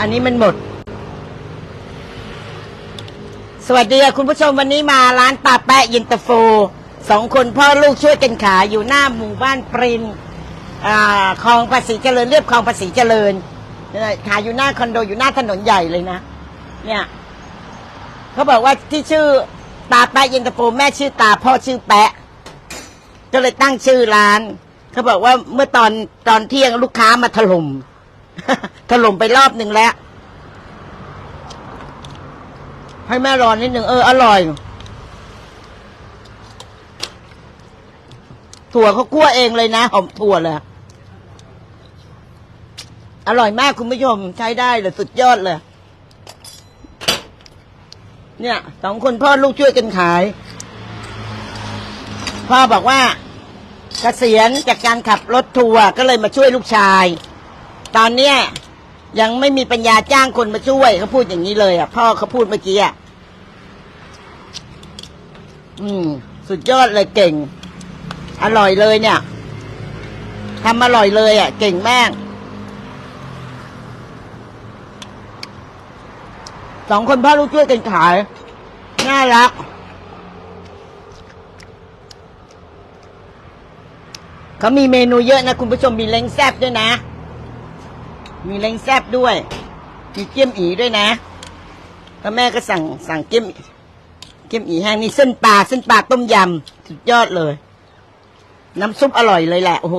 อันนี้มันหมด สวัสดีค่ะคุณผู้ชมวันนี้มาร้านปาแปะยินตาโฟสองคนพ่อลูกช่วยกันขายอยู่หน้าหมู่บ้านปรินอ่าคลองภาษีเจริญเรียบคลองภาษีเจริญขายอยู่หน้าคอนโดอยู่หน้าถนนใหญ่เลยนะเนี่ยเขาบอกว่าที่ชื่อตาแปะยินตาโฟแม่ชื่อตาพ่อชื่อแปะ ก็เลยตั้งชื่อร้าน เขาบอกว่าเมื่อตอนตอนเที่ยงลูกค้ามาถล่ม ถล่มไปรอบหนึ่งแล้ว ให้แม่รอนนิดหนึ่งเออ อร่อย ถั่วเขาคั่วเองเลยนะ หอมถั่วเลย อร่อยมากคุณผู้ชมใช้ได้เลย สุดยอดเลย เนี่ยสองคนพ่อลูกช่วยกันขาย พ่อบอกว่าเกษียณจากการขับรถทัวร์ก็เลยมาช่วยลูกชาย ตอนเนี้ยยังไม่มีปัญญาจ้างคนมาช่วยเขาพูดอย่างนี้เลยอะพ่อเขาพูดเมื่อกี้อะอืม สุดยอดเลยเก่ง อร่อยเลยเนี่ยทำอร่อยเลยอะ เก่งมากสองคนพ่อลูกช่วยกันขาย น่ารัก เขามีเมนูเยอะนะ คุณผู้ชมมีเล้งแซบด้วยนะ มีเล้งแซบด้วย มีเกี๊ยมอีด้วยนะแล้วแม่ก็สั่งสั่งเกี๊ยมเกี๊ยมอีแห้งนี่เส้นปลาเส้นปลาต้มยำสุดยอดเลย น้ำซุปอร่อยเลยแหละโอ้โห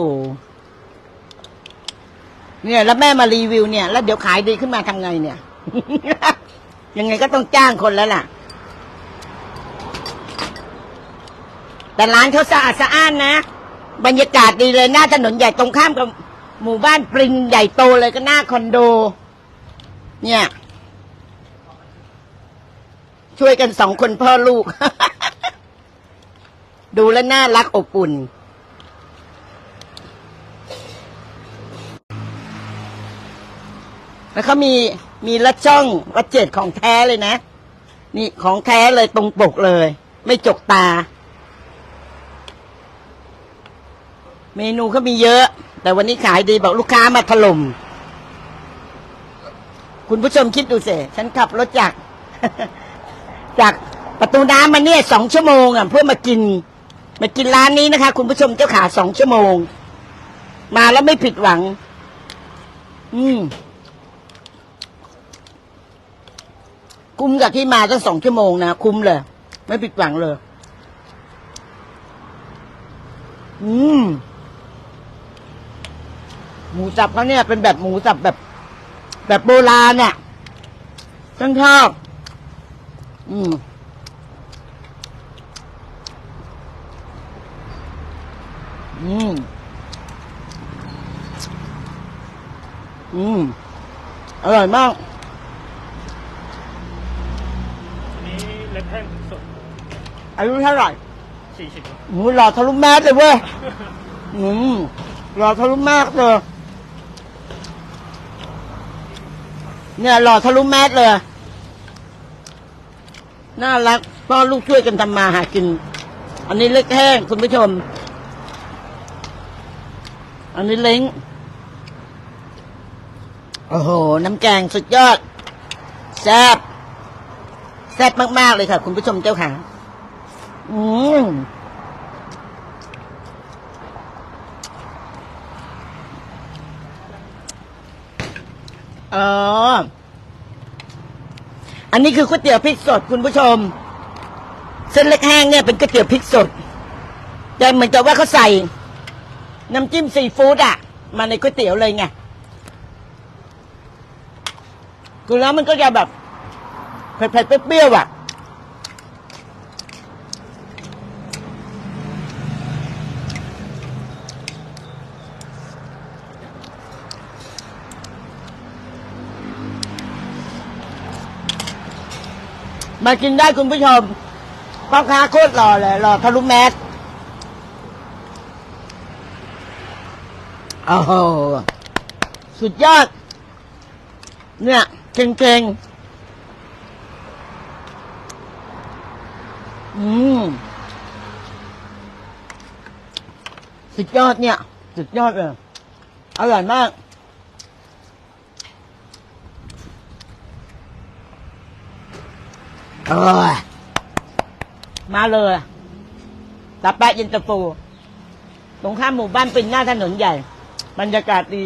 เนี่ย แล้วแม่มารีวิวเนี่ย แล้วเดี๋ยวขายดีขึ้นมาทำไงเนี่ย ยังไงก็ต้องจ้างคนแล้วล่ะ แต่ร้านเขาสะอาดสะอ้านนะ บรรยากาศดีเลยหน้าถนนใหญ่ตรงข้ามกับ หมู่บ้านปริงใหญ่โตเลยก็หน้าคอนโด เนี่ย ช่วยกันสองคนพ่อลูก ดูแล้วน่ารักอบอุ่น แล้วเขามีมีละช่องวัดเจ็ดของแท้เลยนะ นี่ของแท้เลยตรงปกเลย ไม่จกตา เมนูเขามีเยอะ แต่วันนี้ขายดีบอกลูกค้ามาถล่ม คุณผู้ชมคิดดูสิฉันขับรถจาก จากประตูน้ำมาเนี่ยสองชั่วโมงอะเพื่อมากิน มากินร้านนี้นะคะ คุณผู้ชมเจ้าขาสองชั่วโมง มาแล้วไม่ผิดหวัง อืมคุ้มกับที่มาตั้งสองชั่วโมงนะคุ้มเลย ไม่ผิดหวังเลย อืม สับเขาเนี่ยเป็นแบบหมูสับแบบ แบบโบราณเนี่ยฉันชอบ อืมอืมอืมอร่อยมากนี้เล็กแห้งสดอายุเท่าไหร่สี่สิบหมูหล่อทะลุแมสเลยเว้ย อืมหล่อทะลุแมสเลย เนี่ยหล่อทะลุแมสเลย น่ารักพ่อลูกช่วยกันทำมาหากิน อันนี้เล็กแห้งคุณผู้ชม อันนี้เล้งโอ้โห น้ำแกงสุดยอด แซ่บ แซ่บมาก ๆ เลยค่ะ คุณผู้ชมเจ้าขาอืม อ๋ออันนี้คือก๋วยเตี๋ยวพริกสดคุณผู้ชม เส้นเล็กแห้งเนี่ยเป็นก๋วยเตี๋ยวพริกสด แต่เหมือนกับว่าเขาใส่ น้ำจิ้มซีฟู้ดอะมาในก๋วยเตี๋ยวเลยไงคือแล้วมันก็จะแบบเผ็ดๆเปรี้ยวๆอะ มากินได้คุณผู้ชมพ่อค้าโคตรหล่อเลยหล่อทะลุแมสโอ้โหสุดยอด เนี่ยเก่งๆอืมสุดยอดเนี่ย สุดยอดเลยอร่อยมาก เออมาเลยตาแปะยินตาฟูตรงข้ามหมู่บ้านเป็นหน้าถนนใหญ่ บรรยากาศดี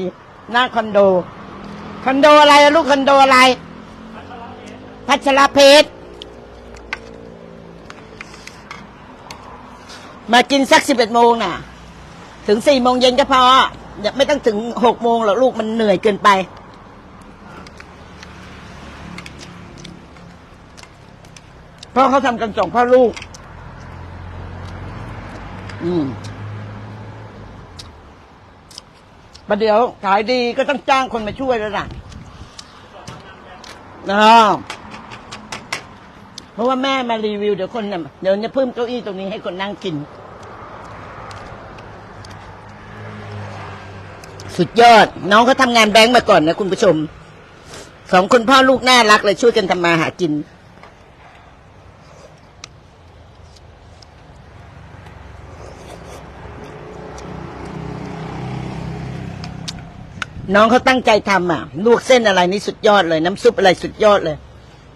หน้าคอนโด คอนโดอะไรลูกคอนโดอะไร พัชรเพชรมากินสักสิบเอ็ดโมงน่ะ ถึงสี่โมงเย็นก็พอ ไม่ต้องถึงหกโมงหรอกลูกมันเหนื่อยเกินไป เพราะเขาทำกันสองพ่อลูก อืมประเดี๋ยวขายดีก็ต้องจ้างคนมาช่วยแล้วล่ะนะเพราะว่าแม่มารีวิวเดี๋ยวคนเนี่ยเดี๋ยวจะเพิ่มเก้าอี้ตรงนี้ให้คนนั่งกิน สุดยอด น้องเขาทำงานแบงก์มาก่อนนะคุณผู้ชม สองคนพ่อลูกน่ารักเลยช่วยกันทำมาหากิน น้องเขาตั้งใจทำอะลวกเส้นอะไรนี่สุดยอดเลย น้ำซุปอะไรสุดยอดเลย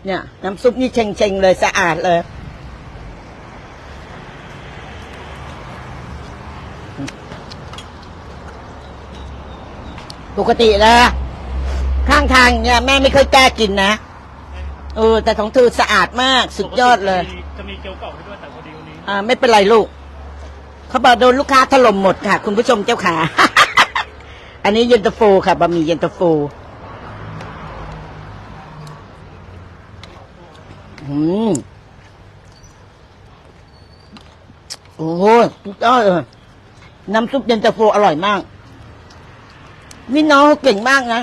เนี่ย น้ำซุปนี่เชงเชงๆเลยสะอาดเลยปกตินะข้างทางเนี่ยแม่ไม่เคยแก้กินนะเออแต่ของเธอสะอาดมากสุดยอดเลยปกติจะมีเกี๊ยวเก่าให้ด้วยแต่พอดีวันนี้อ่าไม่เป็นไรลูก เขาบอกโดนลูกค้าถล่มหมดค่ะ คุณผู้ชมเจ้าขา อันนี้เย็นตาโฟค่ะบะหมี่เย็นตาโฟอืมโอ้โหสุดยอดเลยน้ำซุปเย็นตาโฟอร่อยมาก นี่น้องเก่งมากนะ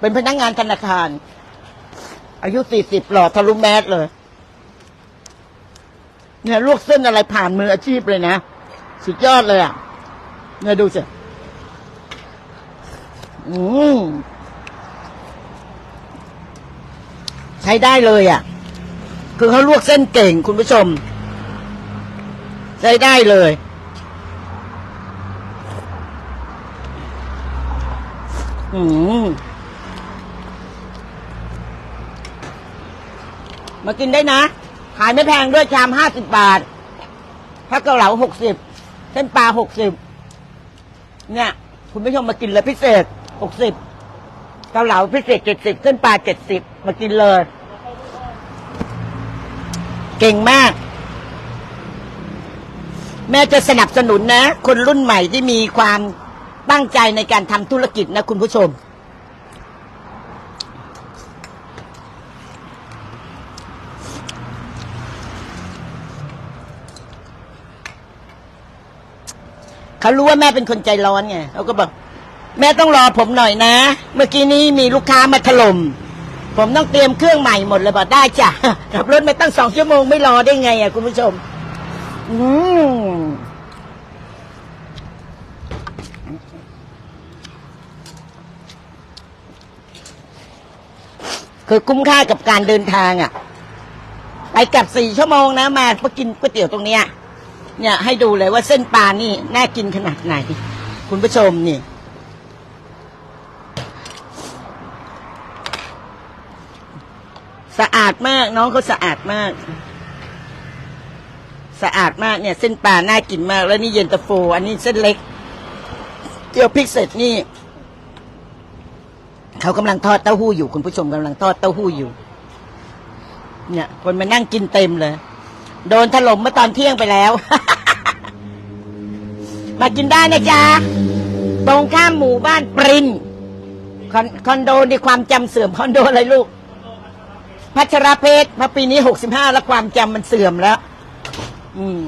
เป็นพนักงานธนาคาร อายุสี่สิบหล่อทะลุแมสเลย เนี่ยลวกเส้นอะไรผ่านมืออาชีพเลยนะ สุดยอดเลยอะ เนี่ยดูสิ อืมใช้ได้เลยอะ คือเขาลวกเส้นเก่งคุณผู้ชม ใช้ได้เลย อืมมากินได้นะ ขายไม่แพงด้วยชามห้าสิบบาทถ้าเกาเหลาหกสิบเส้นปลาหกสิบเนี่ย คุณผู้ชมมากินเลยพิเศษ หกสิบเกาเหลาพิเศษเจ็ดสิบเส้นปลาเจ็ดสิบมากินเลย เก่งมาก แม่จะสนับสนุนนะ คนรุ่นใหม่ที่มีความตั้งใจในการทำธุรกิจนะคุณผู้ชม เขารู้ว่าแม่เป็นคนใจร้อนไงเขาก็บอก แม่ต้องรอผมหน่อยนะ เมื่อกี้นี้มีลูกค้ามาถล่ม ผมต้องเตรียมเครื่องใหม่หมดเลยบอกได้จ้ะขับรถมาตั้งสองชั่วโมงไม่รอได้ไงอะคุณผู้ชม อืมคือคุ้มค่ากับการเดินทางอะ ไปกลับสี่ชั่วโมงนะมาเพื่อกินก๋วยเตี๋ยวตรงเนี้ยเนี่ยให้ดูเลยว่าเส้นปลานี่น่ากินขนาดไหน คุณผู้ชมนี่ สะอาดมากน้องเขาสะอาดมาก สะอาดมากเนี่ย เส้นปลาน่ากินมาก แล้วนี่เย็นตาโฟ อันนี้เส้นเล็ก เจียวพริกเสร็จนี่ เขากำลังทอดเต้าหู้อยู่คุณผู้ชมกำลังทอดเต้าหู้อยู่ เนี่ย คนมานั่งกินเต็มเลย โดนถล่มเมื่อตอนเที่ยงไปแล้ว มากินได้นะจ๊ะตรงข้ามหมู่บ้านปรินคอนคอนโดในความจำเสื่อมคอนโดอะไรลูก พัชรเพชรมาปีนี้หกสิบห้าแล้วความจำมันเสื่อมแล้ว อืม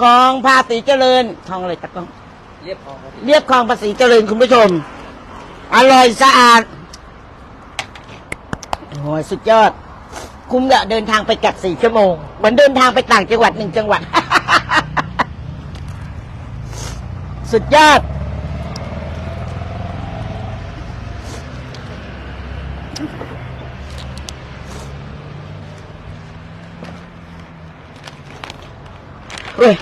คลองภาษีเจริญคลองอะไรตะกอง เรียบพอครับเรียบคลองภาษีเจริญคุณผู้ชม อร่อยสะอาดโอ้ยสุดยอด คุ้มละเดินทางไปกลับสี่ชั่วโมงเหมือนเดินทางไปต่างจังหวัดหนึ่งจังหวัด สุดยอด เฮ้ย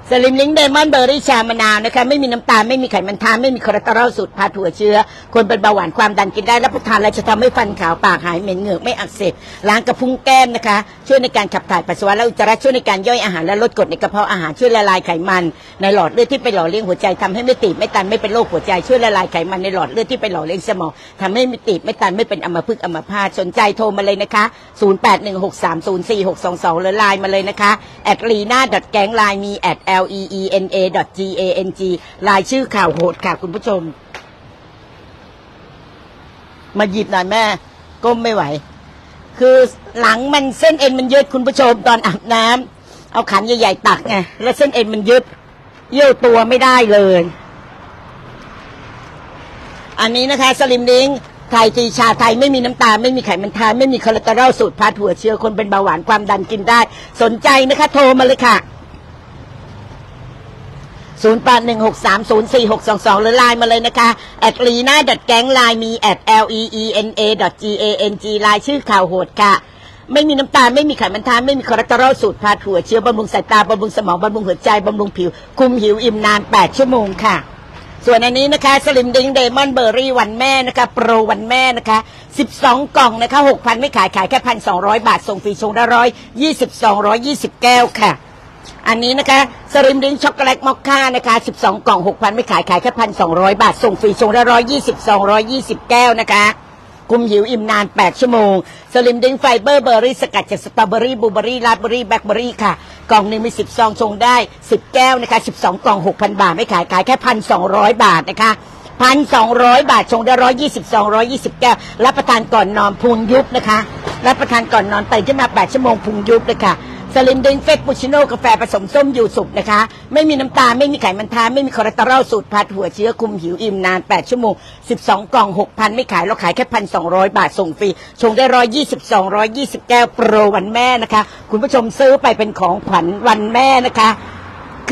ส สลิมลิงเดมอนเบอร์รี่ชามะนาวนะคะไม่มีน้ำตาลไม่มีไขมันทานไม่มีคอเลสเตอรอลสูตรพาถั่วเชื้อ คนเป็นเบาหวานความดันกินได้รับประทานแล้วจะทำให้ฟันขาวปากหายเหม็นเหงือกไม่อักเสบล้างกระพุ้งแก้มนะคะ ช่วยในการขับถ่ายปัสสาวะและอุจจาระช่วยในการย่อยอาหารและลดกรดในกระเพาะอาหารช่วยละลายไขมัน ในหลอดเลือดที่ไปหล่อเลี้ยงหัวใจทำให้ไม่ตีบไม่ตันไม่เป็นโรคหัวใจช่วยละลายไขมันในหลอดเลือดที่ไปหล่อเลี้ยงสมองทำให้ไม่ตีบไม่ตันไม่เป็นอัมพฤกษ์อัมพาตสนใจโทรมาเลยนะคะ 0816304622หรือไลน์มาเลยนะคะ at lena gang ไลน์มี at l e e n a g a n g ลน์ชื่อข่าวโหดค่ะคุณผู้ชม มาหยิบหน่อยแม่ ก้มไม่ไหว คือหลังมันเส้นเอ็นมันยืดคุณผู้ชมตอนอาบน้ำเอาขันใหญ่ๆตักไงแล้วเส้นเอ็นมันยืดเยี่ยวตัวไม่ได้เลย อันนี้นะคะ สลิมลิงไทยตีชาไทยไม่มีน้ำตาลไม่มีไขมันทานไม่มีคอเลสเตอรอลสูตรพาถั่วเชื้อคนเป็นเบาหวานความดันกินได้ สนใจนะคะ โทรมาเลยค่ะ 0 8 1 6 3 0 4 6 2 2 หรือไลน์มาเลยนะคะ at lena gang ไลน์มี at l e e n a g a n g ไลน์ชื่อข่าวโหดค่ะ ไม่มีน้ำตาล ไม่มีไขมันทาน ไม่มีคอเลสเตอรอลสูตรพาถั่วเชื้อบำรุงสายตาบำรุงสมองบำรุงหัวใจบำรุงผิว คุมหิวอิ่มนาน 8 ชั่วโมงค่ะส่วนอันนี้นะคะสลิมดิงเดมอนเบอร์รี่วันแม่นะคะโปรวันแม่นะคะ 12 กล่องนะคะ 6,000 ไม่ขายขายแค่ 1,200 บาท ส่งฟรีชงได้ร้อยยี่สิบสองร้อยยี่สิบแก้วค่ะ อันนี้นะคะสลิมดิงช็อกโกแลตมอคค่านะคะ 12 กล่อง 6,000 ไม่ขายขายแค่1,200บาท ส่งฟรีชงได้ร้อยยี่สิบสองร้อยยี่สิบแก้วนะคะคุมหิวอิ่มนาน 8 ชั่วโมง สลิมดิงไฟเบอร์เบอร์รี่สกัดจากสตรอเบอรี่บลูเบอรี่ราสเบอรี่แบล็คเบอรี่ค่ะ กล่องหนึ่งมี 10 ซองชงได้ 10 แก้วนะคะ 12 กล่อง 6,000 บาท ไม่ขายขายแค่1,200บาทนะคะ1,200บาทชงได้120 220แก้วรับประทานก่อนนอนพุงยุบนะคะ รับประทานก่อนนอนตื่นขึ้นมา8ชั่วโมงพุงยุบเลยค่ะ สลิมดิงเฟสปูชิโน่กาแฟผสมส้มอยู่สุกนะคะ ไม่มีน้ำตาลไม่มีไขมันทานไม่มีคอเลสเตอรอลสูตรพัดหัวเชื้อคุมหิวอิ่มนาน 8 ชั่วโมง 12 กล่อง 6,000 ไม่ขายเราขายแค่ 1,200 บาทส่งฟรี ชงได้ 120 220 แก้วโปรวันแม่นะคะ คุณผู้ชมซื้อไปเป็นของขวัญวันแม่นะคะ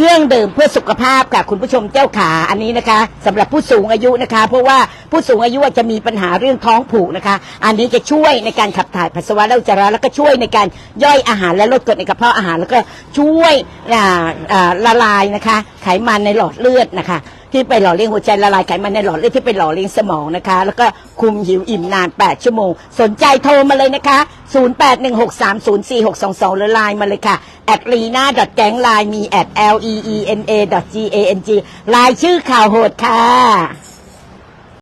เครื่องดื่มเพื่อสุขภาพค่ะคุณผู้ชมเจ้าขาอันนี้นะคะสำหรับผู้สูงอายุนะคะ เพราะว่าผู้สูงอายุจะมีปัญหาเรื่องท้องผูกนะคะ อันนี้จะช่วยในการขับถ่ายปัสสาวะและอุจจาระแล้วก็ช่วยในการย่อยอาหารและลดกรดในกระเพาะอาหารแล้วก็ช่วยละลายนะคะ ไขมันในหลอดเลือดนะคะ ที่ไปหล่อเลี้ยงหัวใจละลายไขมันในหลอดเลือดที่ไปหล่อเลี้ยงสมองนะคะ แล้วก็คุมหิวอิ่มนาน 8 ชั่วโมง สนใจโทรมาเลยนะคะ 0816304622 หรือไลน์มาเลยค่ะ at lena gang ไลน์มี at l e e n a g a n g ไลน์ชื่อข่าวโหดค่ะ